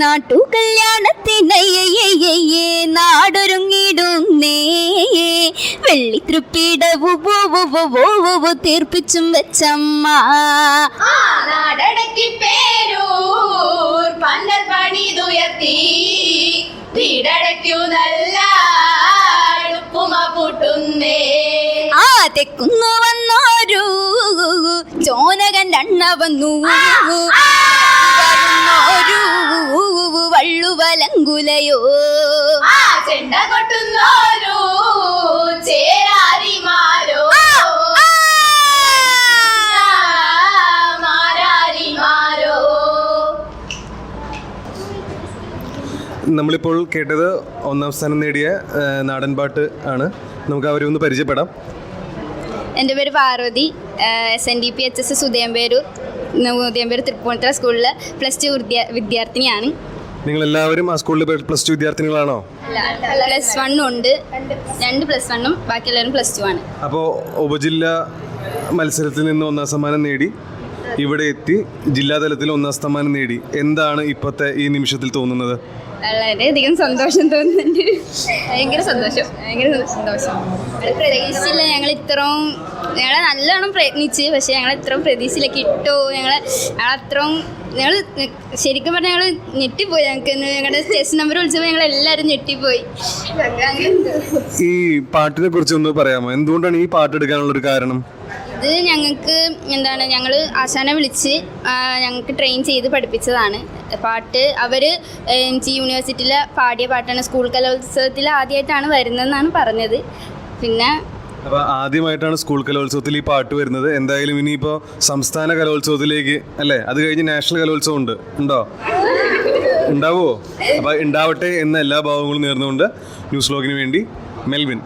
നാട്ടു കല്യാണത്തിനയ്യേ നാടൊരുങ്ങിടുന്നേ. വെള്ളിത്തൃപ്പിടവു തീർപ്പിച്ചും വെച്ചമ്മ. ആ നാടടക്കി പേരൂർ പന്തൽ പണിതുയർത്തി. വീടടയ്ക്കു നല്ല ഉപ്പുമ പൂട്ടുന്നേ. ആ തെക്കുന്നു വന്നോരു ചോനകൻ അണ്ണ വന്നു. വള്ളുവലങ്കുലയോ ആ ചെണ്ട കൊട്ടുന്നോരു ചേരാരിമാരോ? മാരാരിമാരോ? നമ്മളിപ്പോൾ കേട്ടത് ഒന്നാം സ്ഥാനം നേടിയ നാടൻപാട്ട് നാടൻ പാട്ട് ആണ്. നമുക്ക് അവരെ ഒന്ന് പരിചയപ്പെടാം. എന്റെ പേര് Parvathy S N D P H S Udayamperoor Udayamperoor Tripunithura സ്കൂളിൽ പ്ലസ് ടു വിദ്യാർത്ഥിനിയാണ്. നിങ്ങൾ എല്ലാവരും ആ സ്കൂളിൽ പ്ലസ് ടു വിദ്യാർത്ഥിനികളാണോ? പ്ലസ് വണ്ണും ഉണ്ട്. രണ്ട് പ്ലസ് വണ്ണും ബാക്കി എല്ലാവരും പ്ലസ് ടു ആണ്. അപ്പോൾ ഉപജില്ല മത്സരത്തിൽ നിന്ന് ഒന്നാം സമ്മാനം നേടി. ഇവിടെ എത്തി ജില്ലാതലത്തിൽ ഒന്നാം സ്ഥാനം നേടി. എന്താണ് ഇപ്പോഴത്തെ ഈ നിമിഷത്തിൽ തോന്നുന്നത്? വളരെയധികം സന്തോഷം തോന്നുന്നുണ്ട്. ഭയങ്കര സന്തോഷം. ഭയങ്കര സന്തോഷം. പ്രതീക്ഷിച്ചില്ല. ഞങ്ങൾ ഇത്രയും ഞങ്ങൾ നല്ലോണം പ്രയത്നിച്ച്. പക്ഷേ ഞങ്ങൾ ഇത്രയും പ്രതീക്ഷയില്ല കിട്ടോ ഞങ്ങൾ ഞങ്ങൾ അത്രയും ഞങ്ങൾ ശരിക്കും പറഞ്ഞാൽ ഞങ്ങൾ ഞെട്ടിപ്പോയി. ഞങ്ങൾക്ക് ഞങ്ങളുടെ സ്റ്റേഷൻ നമ്പർ വിളിച്ചപ്പോൾ ഞങ്ങൾ എല്ലാവരും ഞെട്ടിപ്പോയി. ഈ പാട്ടിനെ കുറിച്ച് ഒന്ന് പറയാമോ? എന്തുകൊണ്ടാണ് ഈ പാട്ട് എടുക്കാനുള്ള ഒരു കാരണം? ഇത് ഞങ്ങൾക്ക് എന്താണ് ഞങ്ങൾ ആശാനെ വിളിച്ച് ഞങ്ങൾക്ക് ട്രെയിൻ ചെയ്ത് പഠിപ്പിച്ചതാണ്. പാട്ട് അവർ എം ജി യൂണിവേഴ്സിറ്റിയിൽ പാടിയ പാട്ടാണ്. സ്കൂൾ കലോത്സവത്തിൽ ആദ്യമായിട്ടാണ് വരുന്നതെന്നാണ് പറഞ്ഞത്. പിന്നെ അപ്പോൾ ആദ്യമായിട്ടാണ് സ്കൂൾ കലോത്സവത്തിൽ ഈ പാട്ട് വരുന്നത്. എന്തായാലും ഇനിയിപ്പോൾ സംസ്ഥാന കലോത്സവത്തിലേക്ക് അല്ലേ? അത് കഴിഞ്ഞ് നാഷണൽ കലോത്സവം ഉണ്ട്. ഉണ്ടോ? ഉണ്ടാവുമോ അപ്പോൾ ഉണ്ടാവട്ടെ എന്ന എല്ലാ ഭാവങ്ങളും നേർന്നുകൊണ്ട് ന്യൂസ് ലോഗിന് വേണ്ടി മെൽവിൻ.